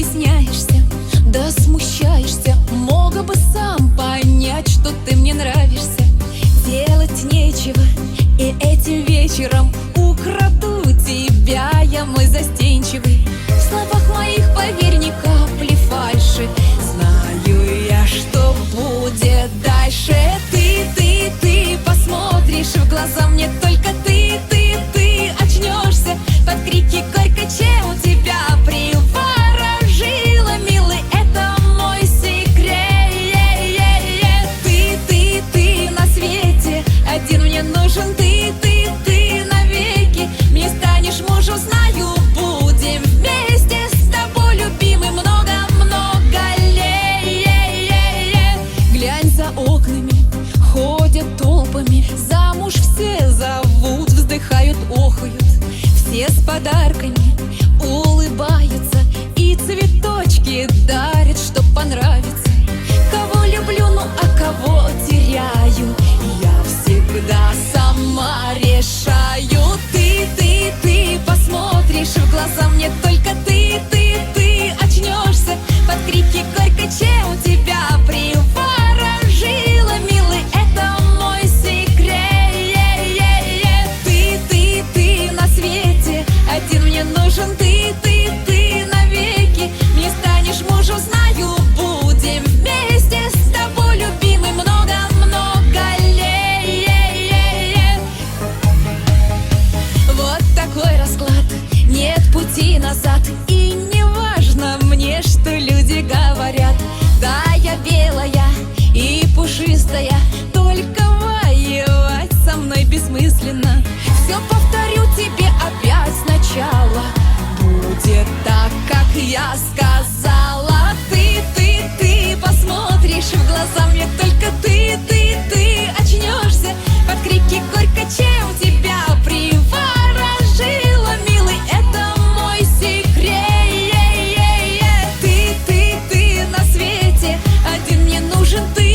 стесняешься, да смущаешься. Мог бы сам понять, что ты мне нравишься. Делать нечего, и этим вечером окнами Ходят толпами. Замуж все зовут Вздыхают, охают. Все с подарками Улыбаются И цветочки дают сказала Ты, ты, ты. Посмотришь в глаза мне Только ты, ты, ты. Очнешься Под крики горько, чем тебя приворожило Милый, это мой секрет. Ты, ты, ты на свете. Один мне нужен ты.